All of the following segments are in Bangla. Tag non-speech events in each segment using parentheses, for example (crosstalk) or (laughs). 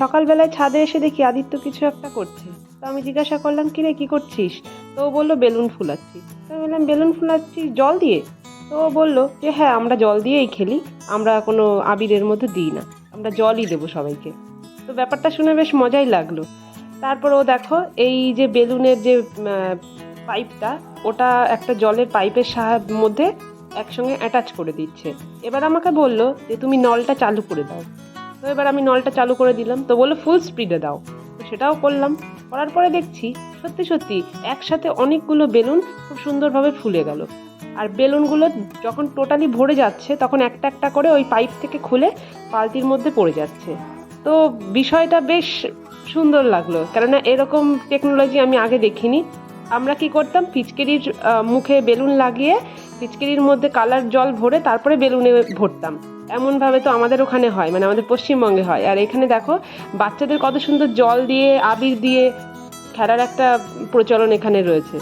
সকালবেলায় ছাদে এসে দেখি আদিত্য কিছু একটা করছে। তো আমি জিজ্ঞাসা করলাম, কিরে, কি করছিস? তো ও বলল, বেলুন ফুলাচ্ছি। তো আমি বললাম, বেলুন ফুলাচ্ছি, জল দিয়ে? তো ও বলল যে হ্যাঁ আমরা জল দিয়েই খেলি, আমরা কোনো আবিরের মধ্যে দিই না, আমরা জলই দেবো সবাইকে। তো ব্যাপারটা শুনে বেশ মজাই লাগল। তারপর ও দেখো, এই যে বেলুনের যে পাইপটা, ওটা একটা জলের পাইপের সাহায্য মধ্যে একসঙ্গে অ্যাটাচ করে দিচ্ছে। এবার আমাকে বলল যে, তুমি নলটা চালু করে দাও। তো এবার আমি নলটা চালু করে দিলাম। তো বলল ফুল স্পিডে দাও। তো সেটাও করলাম। করার পরে দেখছি, সত্যি সত্যি একসাথে অনেকগুলো বেলুন খুব সুন্দরভাবে ফুলে গেল। আর বেলুনগুলো যখন টোটালি ভরে যাচ্ছে, তখন একটা একটা করে ওই পাইপ থেকে খুলে বালতির মধ্যে পড়ে যাচ্ছে। তো বিষয়টা বেশ সুন্দর লাগল, কেননা এরকম টেকনোলজি আমি আগে দেখিনি। আমরা কি করতাম, পিচকেরির মুখে বেলুন লাগিয়ে পিচকেরির মধ্যে কালার জল ভরে তারপরে বেলুনে ভরতাম। এমনভাবে তো আমাদের ওখানে হয় মানে আমাদের পশ্চিমবঙ্গে হয়। আর এখানে দেখো, বাচ্চাদের কত সুন্দর জল দিয়ে, আবির দিয়ে খেলার একটা প্রচলন এখানে রয়েছে।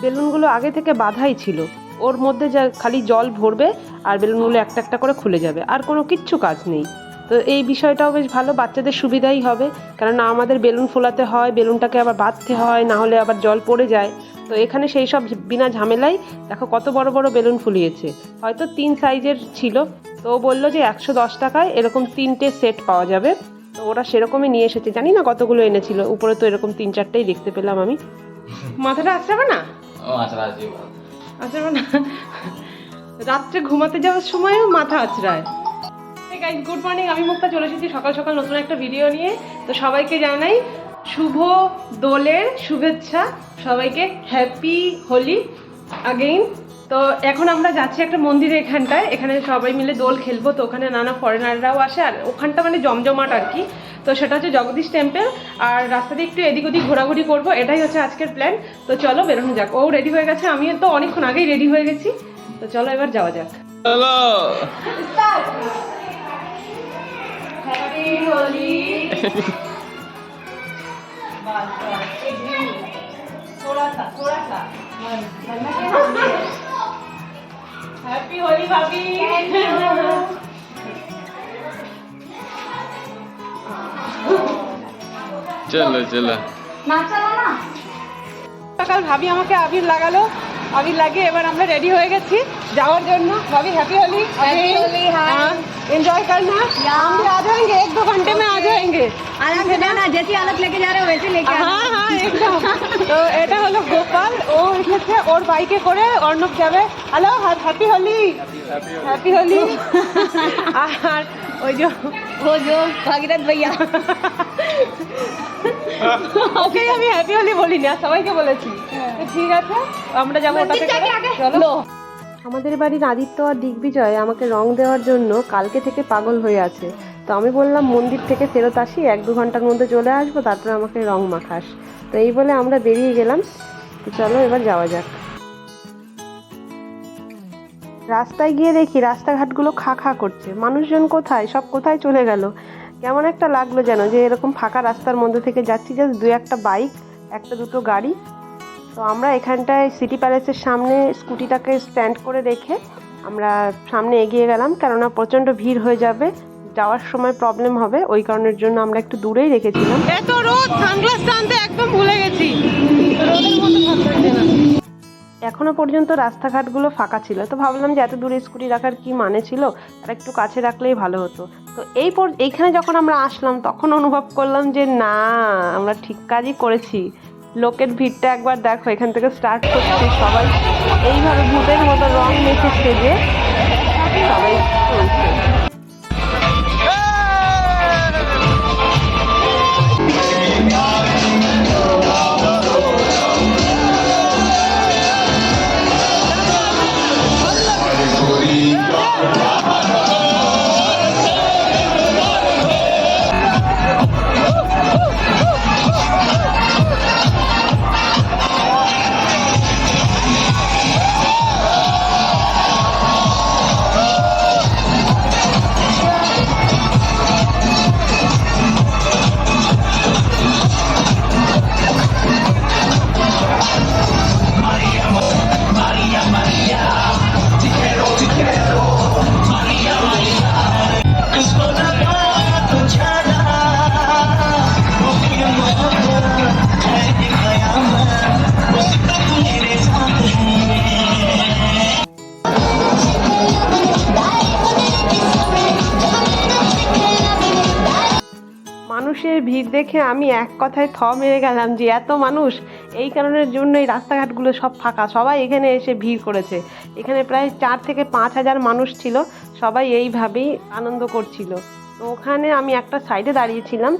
বেলুনগুলো আগে থেকে বাধাই ছিল। ওর মধ্যে যা খালি জল ভরবে আর বেলুনগুলো একটা একটা করে খুলে যাবে। আর কোনো কিচ্ছু কাজ নেই। তো এই বিষয়টাও বেশ ভালো, বাচ্চাদের সুবিধাই হবে। কেননা আমাদের বেলুন ফোলাতে হয়, বেলুনটাকে আবার বাঁধতে হয়, না হলে আবার জল পড়ে যায়। তো এখানে সেই সব বিনা ঝামেলাই দেখো কত বড় বড় বেলুন ফুলিয়েছে। হয়তো তিন সাইজের ছিল তো ও বলল যে একশো দশ টাকায় এরকম তিনটে সেট পাওয়া যাবে। তো ওরা সেরকমই নিয়ে এসেছে। জানি না কতগুলো এনেছিল। উপরে তো এরকম তিন চারটেই দেখতে পেলাম আমি। মাথাটা আঁচড়াবে না? আঁচড়াবে না? রাত্রে ঘুমাতে যাওয়ার সময়ও মাথা আঁচড়ায় গাইজ গুড মর্নিং আমি মুক্তা চলে এসেছি সকাল সকাল নতুন একটা ভিডিও নিয়ে। তো সবাইকে জানাই শুভ দোলের শুভেচ্ছা। সবাইকে হ্যাপি হোলি আগেইন তো এখন আমরা যাচ্ছি একটা মন্দিরে এখানটায় এখানে সবাই মিলে দোল খেলবো তো ওখানে নানা ফরেনাররাও আসে আর ওখানটা মানে জমজমাট আর কি তো সেটা হচ্ছে জগদীশ টেম্পল আর রাস্তা দিয়ে একটু এদিক ওদিক ঘোরাঘুরি করবো এটাই হচ্ছে আজকের প্ল্যান তো চলো বেরোনো যাক ও রেডি হয়ে গেছে আমিও তো অনেকক্ষণ আগেই রেডি হয়ে গেছি তো চলো এবার যাওয়া যাক হ্যালো হ্যাপি হোলি थोड़ा सा थोड़ा सा (laughs) हैप्पी होली भाभी চলো চলো সকাল ভাবি আমাকে আবির লাগালো আবির লাগিয়ে এবার আমরা রেডি হয়ে গেছি যাওয়ার জন্য भाभी हैप्पी होली Happy Holi, हाँ। एंजॉय करना हम भी आ जाएंगे एक दो घंटे में आ जाएंगे आराम से जाना जैसी हालत लेके जा रहे हो वैसे लेके आना হ্যাঁ হ্যাঁ একদম তো (laughs) এটা হলো গোপাল ও এসেছে ওর বাইকে করে অর্ণব যাবে hello happy Holi happy Holi আর ওই যে वो जो भागीरथ भैया (laughs) ওকে আমি হ্যাপি হোলি বলিনি আর সবাইকে বলেছি তো ঠিক আছে আমরা যাবো ওটাতে করে। চলো আমাদের বাড়ির আদিত্য আর দিগ্বিজয় আমাকে রং দেওয়ার জন্য কালকে থেকে পাগল হয়ে আছে তো আমি বললাম, মন্দির থেকে ফেরত আসি, এক দু ঘণ্টার মধ্যে চলে আসব, তারপরে আমাকে রং মাখাস। তো এই বলে আমরা বেরিয়ে গেলাম। তো চলো এবার যাওয়া যাক। রাস্তায় গিয়ে দেখি রাস্তাঘাটগুলো খা খা করছে। মানুষজন কোথায়? সব কোথায় চলে গেল? কেমন একটা লাগল যেন, যে এরকম ফাঁকা রাস্তার মধ্যে থেকে যাচ্ছি, জাস্ট দু একটা বাইক, একটা দুটো গাড়ি। তো আমরা এখানটায় সিটি প্যালেসের সামনে স্কুটিটাকে স্ট্যান্ড করে রেখে আমরা সামনে এগিয়ে গেলাম, কেননা প্রচণ্ড ভিড় হয়ে যাবে। যাওয়ার সময় প্রবলেম হবে ওই কারণের জন্য আমরা একটু দূরেই রেখেছিলাম। এত রোদ সানগ্লাস টানতে একদম ভুলে গেছি। এখনও পর্যন্ত রাস্তাঘাটগুলো ফাঁকা ছিল তো ভাবলাম যে এত দূরে স্কুটি রাখার কি মানে ছিল? আর একটু কাছে রাখলেই ভালো হতো। তো এই এইখানে যখন আমরা আসলাম তখন অনুভব করলাম যে না আমরা ঠিক কাজই করেছি। লোকের ভিড়টা একবার দেখো এখান থেকে স্টার্ট করছি। সবাই এইভাবে ভূতের মতো রং মেখে সেজে সবাই দেখে আমি এক কথায় থ মেরে গেলাম যে, এত মানুষ, এই কারণের জন্য এই রাস্তাঘাটগুলো সব ফাঁকা। সবাই এখানে এসে ভিড় করেছে। এখানে প্রায় চার থেকে পাঁচ হাজার মানুষ ছিল। সবাই এইভাবেই আনন্দ করছিল। তো ওখানে আমি একটা সাইডে দাঁড়িয়েছিলাম।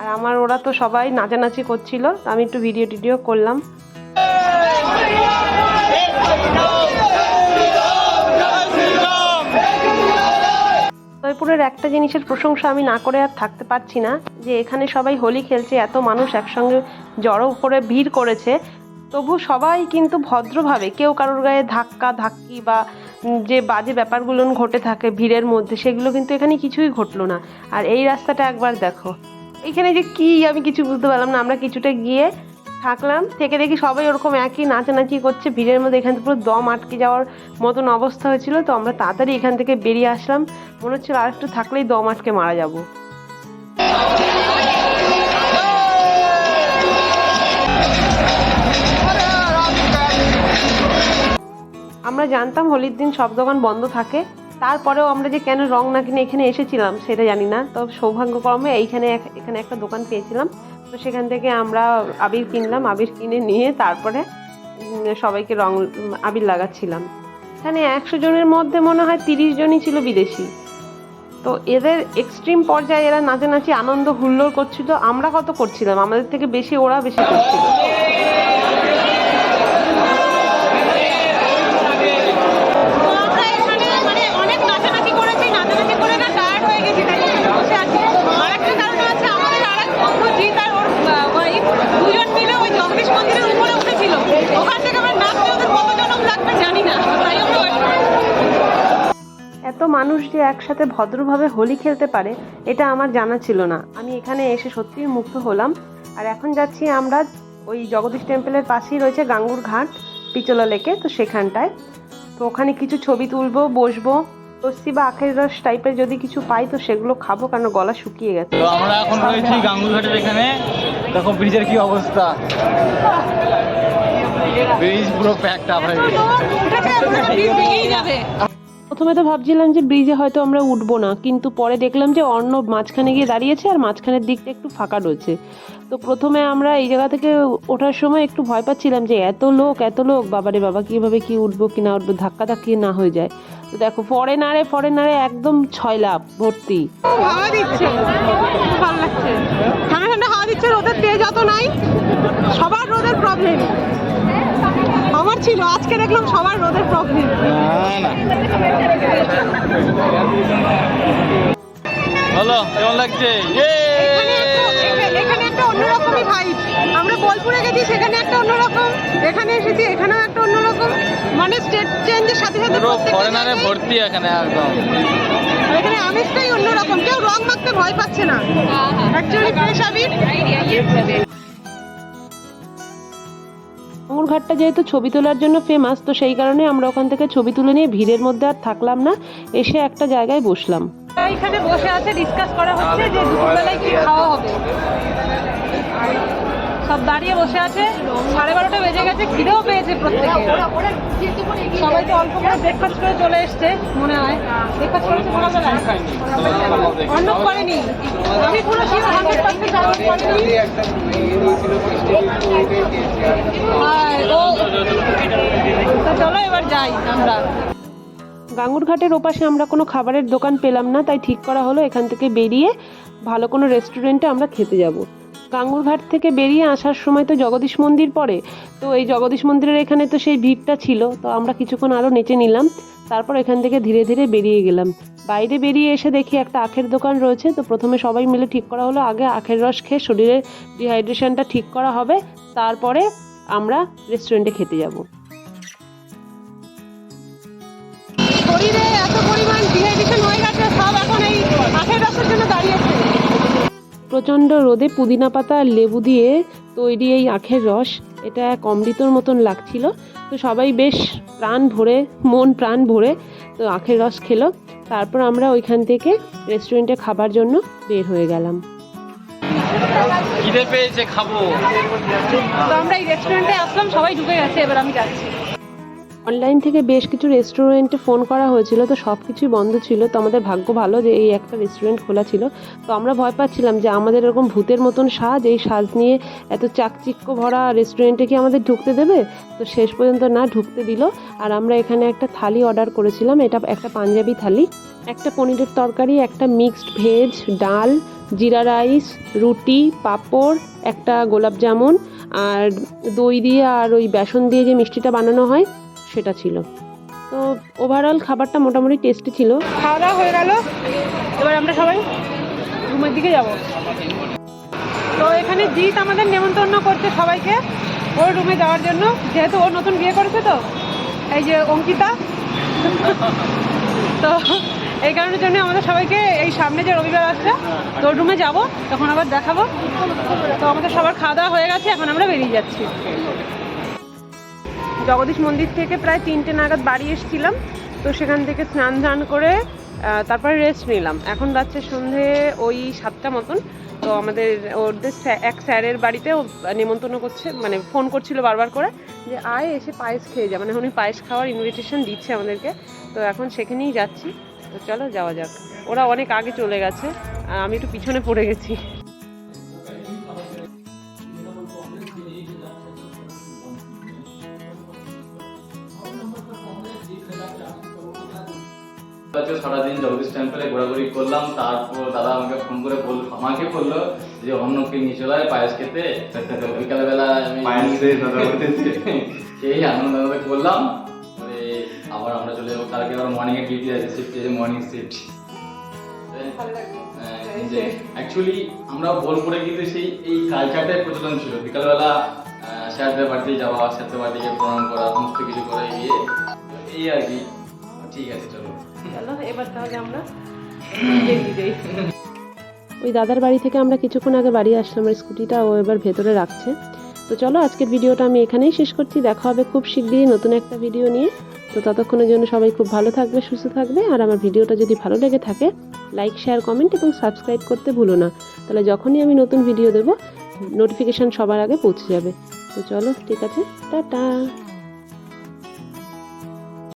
আর আমার ওরা তো সবাই নাচানাচি করছিল। আমি একটু ভিডিও টিডিও করলাম। জয়পুরের একটা জিনিসের প্রশংসা আমি না করে আর থাকতে পারছি না, যে এখানে সবাই হোলি খেলছে, এত মানুষ একসঙ্গে জড়ো করে ভিড় করেছে। তবু সবাই কিন্তু ভদ্রভাবে, কেউ কারোর গায়ে ধাক্কা, ধাক্কি বা যে বাজে ব্যাপারগুলো ঘটে থাকে ভিড়ের মধ্যে, সেগুলো কিন্তু এখানে কিছুই ঘটলো না। আর এই রাস্তাটা একবার দেখো। এখানে যে কি, আমি কিছু বুঝতে পারলাম না। আমরা কিছুটা গিয়ে থাকলাম। থেকে দেখি সবাই ওরকম একই নাচানাচি করছে। ভিড়ের মধ্যে এখান থেকে পুরো দম আটকে যাওয়ার মতন অবস্থা হয়েছিল। তো আমরা তাড়াতাড়ি এখান থেকে বেরিয়ে আসলাম। মনে হচ্ছিল আর একটু থাকলেই দম আটকে মারা যাব। আমরা জানতাম হোলির দিন সব দোকান বন্ধ থাকে। তারপরেও আমরা যে কেন রং না কিনে এখানে এসেছিলাম, সেটা জানি না। তো সৌভাগ্যক্রমে এইখানে এখানে একটা দোকান পেয়েছিলাম। তো সেখান থেকে আমরা আবির কিনলাম, আবির কিনে নিয়ে তারপরে সবাইকে রং আবির লাগাচ্ছিলাম। এখানে একশো জনের মধ্যে মনে হয় তিরিশ জনই ছিল বিদেশি। তো এদের এক্সট্রিম পর্যায়ে এরা নাচে নাচি আনন্দ, হুল্লোড় করছিল। আমরা কত করছিলাম? আমাদের থেকে বেশি, ওরা বেশি করছিল আমরা এখানে মানে অনেক নাচানাচি করেছি নাচানাচি করে না টায়ার্ড হয়ে গেছি তাই এখানে বসে আছি আর একটা কারণ আছে আমাদের আর এক বন্ধু জিৎ আর ওর ওয়াইফ দুজন মিলে ওই জগদীশ মন্দিরের উপরে উঠেছিল ওখান থেকে আমরা নাচতে ওদের কত জনম লাগবে জানি না তাই আমরা wait করছি। এত মানুষ যে একসাথে ভদ্রভাবে হোলি খেলতে পারে এটা আমার জানা ছিল না। আমি এখানে এসে সত্যিই মুগ্ধ হলাম। আর এখন যাচ্ছি আমরা ওই জগদীশ টেম্পলের পাশেই রয়েছে গাঙ্গুর ঘাট পিচলা লেকে তো সেখানটায়। তো ওখানে কিছু ছবি তুলবো বসবো। লস্যি বা আখের রস টাইপের যদি কিছু পাই তো সেগুলো খাব কারণ গলা শুকিয়ে গেছে। তো আমরা এখন রয়েছি গাঙ্গুলঘাটের এখানে। দেখো ব্রিজের কি অবস্থা। ব্রিজ পুরো প্যাকড আপ প্রথমে তো ভাবছিলাম যে ব্রিজে হয়তো আমরা উঠবো না, কিন্তু পরে দেখলাম যে অন্য মাঝখানে গিয়ে দাঁড়িয়েছে আর মাঝখানের দিকটা একটু ফাঁকা রয়েছে। তো প্রথমে আমরা এই জায়গা থেকে ওঠার সময় একটু ভয় পাচ্ছিলাম যে এত লোক এত লোক, বাবারে বাবা, কীভাবে কি উঠবো, কি না উঠবো, ধাক্কা ধাক্কি না হয়ে যায়। তো দেখো ফরেনারে ফরেনারে একদম ছয় লাভ ভর্তি ঠান্ডা ঠান্ডা হাওয়া দিচ্ছে, রোদের তেজ অত নাই। সবার রোদের প্রবলেম আমার ছিল আজকে দেখলাম সবার রোদের প্রবলেম না না। হলো কেমন লাগছে! এখানে একটা- অন্যরকমই ভাইব আমরা বোলপুরে গেছি সেখানে একটা অন্যরকম। এখানে এসেছি এখানেও একটা অন্যরকম। মানে স্টেট চেঞ্জের সাথে সাথে পুরো ফরেনারে ভর্তি এখানে একদম। এখানে আমেজটাই অন্যরকম। কেউ রং মাখতে ভয় পাচ্ছে না। অ্যাকচুয়ালি ফ্রেশ আবির ঘাটটা যেহেতু ছবি তোলার জন্য ফেমাস তো সেই কারণে আমরা ওখান থেকে ছবি তুলে নিয়ে ভিড়ের মধ্যে আর থাকলাম না। এসে একটা জায়গায় বসলাম। এখানে বসে আছে ডিসকাস করা হচ্ছে যে দুপুরবেলায় কি খাওয়া হবে। সব দাঁড়িয়ে বসে আছে, সাড়ে বারোটা বেজে গেছে, খিদেও পেয়েছে প্রত্যেকে। সবাই তো অল্প করে ব্রেকফাস্ট করে চলে এসছে, মনে হয়। ব্রেকফাস্ট করেছে অন্য করেনি। আমি পুরো হান্ড্রেড পার্সেন্ট তো যাই আমরা। গাঙ্গুর ঘাটের ওপাশে আমরা কোনো খাবারের দোকান পেলাম না, তাই ঠিক করা হলো এখান থেকে বেরিয়ে ভালো কোনো রেস্টুরেন্টে আমরা খেতে যাব। গাঙ্গুর ঘাট থেকে বেরিয়ে আসার সময় তো জগদীশ মন্দির পড়ে, তো এই জগদীশ মন্দিরের এখানে তো সেই ভিড়টা ছিল, তো আমরা কিছুক্ষণ আরও নেচে নিলাম, তারপর এখান থেকে ধীরে ধীরে বেরিয়ে গেলাম। বাইরে বেরিয়ে এসে দেখি একটা আখের দোকান রয়েছে, তো প্রথমে সবাই মিলে ঠিক করা হলো, আগে আখের রস খেয়ে শরীরের ডিহাইড্রেশনটা ঠিক করা হবে, তারপরে আমরা রেস্টুরেন্টে খেতে যাব। এত পরিমাণ ডিহাইড্রেশন হয়ে গেছে সব এখন এই আখের রসের জন্য দাঁড়িয়েছে। প্রচণ্ড রোদে পুদিনা পাতা আর লেবু দিয়ে তৈরি এই আখের রস এটা এক অমৃতর মতন লাগছিল। তো সবাই বেশ প্রাণ ভরে মন প্রাণ ভরে তো আখের রস খেলো। তারপর আমরা ওইখান থেকে রেস্টুরেন্টে খাবার জন্য বের হয়ে গেলাম। খিদে পেয়েছে খাব। তো আমরা এই রেস্টুরেন্টে আসলাম সবাই ঢুকে গেছে এবার আমি যাচ্ছি। অনলাইন থেকে বেশ কিছু রেস্টুরেন্টে ফোন করা হয়েছিল, তো সব কিছুই বন্ধ ছিল। তো আমাদের ভাগ্য ভালো যে এই একটা রেস্টুরেন্ট খোলা ছিল। তো আমরা ভয় পাচ্ছিলাম যে আমাদের এরকম ভূতের মতন সাজ, এই সাজ নিয়ে এত চাকচিক্য ভরা রেস্টুরেন্টে কি আমাদের ঢুকতে দেবে? তো শেষ পর্যন্ত না, ঢুকতে দিল। আর আমরা এখানে একটা থালি অর্ডার করেছিলাম, এটা একটা পাঞ্জাবি থালি। একটা পনিরের তরকারি, একটা মিক্সড ভেজ ডাল, জিরা রাইস, রুটি, পাঁপড়, একটা গোলাপ জামুন, আর দই দিয়ে আর ওই বেসন দিয়ে যে মিষ্টিটা বানানো হয় সেটা ছিল। তো ওভারঅল খাবারটা মোটামুটি টেস্টি ছিল। খাওয়া দাওয়া হয়ে গেল। এবার আমরা সবাই রুমের দিকে যাব। তো এখানে জিৎ আমাদের নেমন্তন্ন করছে সবাইকে ওর রুমে যাওয়ার জন্য। যেহেতু ও নতুন বিয়ে করেছে তো, এই যে অঙ্কিতা। তো এই কারণের জন্য আমাদের সবাইকে এই সামনে যে রবিবার আসছে তোর রুমে যাব, তখন আবার দেখাবো। তো আমাদের সবার খাওয়া দাওয়া হয়ে গেছে, এখন আমরা বেরিয়ে যাচ্ছি। জগদীশ মন্দির থেকে প্রায় তিনটে নাগাদ বাড়ি এসেছিলাম। তো সেখান থেকে স্নান ধান করে তারপরে রেস্ট নিলাম। এখন বাচ্চা সন্ধে ওই সাতটা মতন। তো আমাদের ওদের এক স্যারের বাড়িতে ও নেমন্তন্ন করছে মানে ফোন করছিল বারবার করে যে, আয়, এসে পায়েস খেয়ে যা। মানে উনি পায়েস খাওয়ার ইনভিটেশন দিচ্ছে আমাদেরকে। তো এখন সেখানেই যাচ্ছি। তো চলো যাওয়া যাক। ওরা অনেক আগে চলে গেছে। আমি একটু পিছনে পড়ে গেছি। ঘোরাঘুরি করলাম তারপর দাদা আমাকে ফোন করে বল আমাকে বলল যে অন্যকে নিয়ে চলে আয় পায়েস খেতে। বিকালবেলা আমি (laughs) সেই আনন্দ আনন্দ করলাম। আবার আমরা চলে যাব। কালকে আবার মর্নিং এর ডিউটি আছে শিফট আছে মর্নিং শিফট অ্যাকচুয়ালি আমরা বোলপুরে কিন্তু সেই এই কালচারটাই প্রচলন ছিল। বিকালবেলা আহ, স্যারদের বাড়িতে যাওয়া স্যারদের বাড়িতে গিয়ে প্রণাম করা সমস্ত কিছু করে গিয়ে এই আর কি। ঠিক আছে চলো। চলো এবার তাহলে আমরা (laughs) ওই দাদার বাড়ি থেকে আমরা কিছুক্ষণ আগে বাড়ি আসলাম, আর স্কুটিটা ও এবার ভেতরে রাখছে। তো চলো, আজকের ভিডিওটা আমি এখানেই শেষ করছি। দেখা হবে খুব শিগগিরই নতুন একটা ভিডিও নিয়ে। তো ততক্ষণের জন্য সবাই খুব ভালো থাকবে, সুস্থ থাকবে। আর আমার ভিডিওটা যদি ভালো লেগে থাকে লাইক শেয়ার কমেন্ট এবং সাবস্ক্রাইব করতে ভুলো না। তাহলে যখনই আমি নতুন ভিডিও দেবো নোটিফিকেশান সবার আগে পৌঁছে যাবে। তো চলো, ঠিক আছে, টাটা।